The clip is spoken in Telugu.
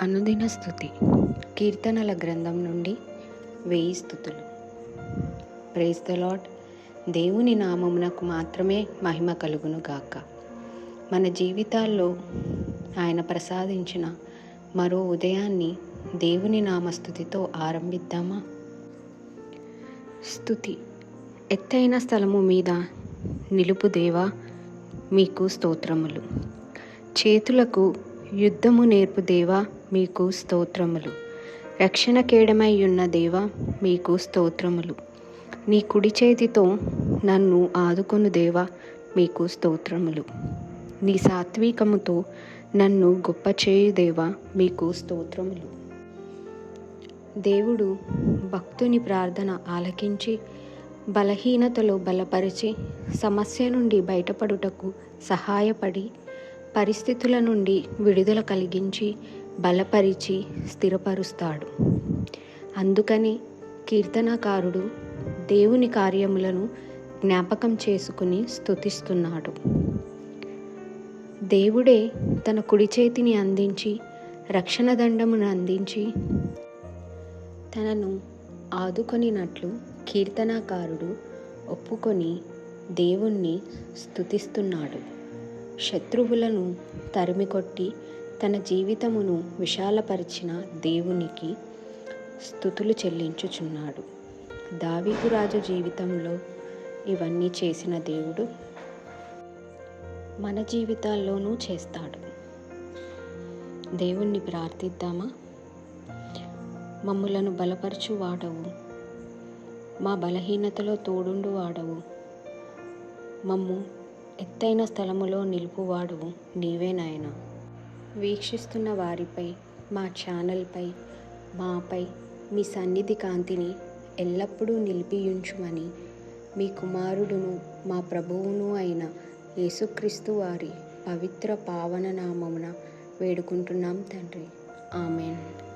అనుదిన స్థుతి. కీర్తనల గ్రంథం నుండి వేయి స్థుతులు. ప్రేస్ ద లాడ్ దేవుని నామమునకు మాత్రమే మహిమ కలుగును గాక. మన జీవితాల్లో ఆయన ప్రసాదించిన మరో ఉదయాన్ని దేవుని నామస్థుతితో ఆరంభిద్దామా? స్థుతి. ఎత్తైన స్థలము మీద నిలుపు దేవా మీకు స్తోత్రములు. చేతులకు యుద్ధము నేర్పు దేవా మీకు స్తోత్రములు. రక్షణ కేడమై ఉన్న దేవా మీకు స్తోత్రములు. నీ కుడి చేతితో నన్ను ఆదుకొను దేవా మీకు స్తోత్రములు. నీ సాత్వికముతో నన్ను గొప్ప చేయు దేవా మీకు స్తోత్రములు. దేవుడు భక్తుని ప్రార్థన ఆలకించి బలహీనతలో బలపరిచి సమస్య నుండి బయటపడుటకు సహాయపడి పరిస్థితుల నుండి విడుదల కలిగించి బలపరిచి స్థిరపరుస్తాడు. అందుకని కీర్తనకారుడు దేవుని కార్యములను జ్ఞాపకం చేసుకుని స్తుతిస్తున్నాడు. దేవుడే తన కుడి చేతిని అందించి రక్షణ దండమును అందించి తనను ఆదుకొనినట్లు కీర్తనాకారుడు ఒప్పుకొని దేవుణ్ణి స్తుతిస్తున్నాడు. శత్రువులను తరిమికొట్టి తన జీవితమును విశాలపరిచిన దేవునికి స్థుతులు చెల్లించుచున్నాడు. దావీదు రాజు జీవితంలో ఇవన్నీ చేసిన దేవుడు మన జీవితాల్లోనూ చేస్తాడు. దేవుణ్ణి ప్రార్థిద్దామా? మమ్ములను బలపరచు వాడవు. మా బలహీనతలో తోడుండు వాడవు. మమ్ము ఎత్తైన స్థలములో నిలుపువాడు నీవే నాయన. వీక్షిస్తున్న వారిపై మా ఛానల్పై మాపై మీ సన్నిధి కాంతిని ఎల్లప్పుడూ నిలిపియుంచుమని మీ కుమారుడును మా ప్రభువును అయిన యేసుక్రీస్తు వారి పవిత్ర పావన నామమున వేడుకుంటున్నాం తండ్రి. ఆమెన్.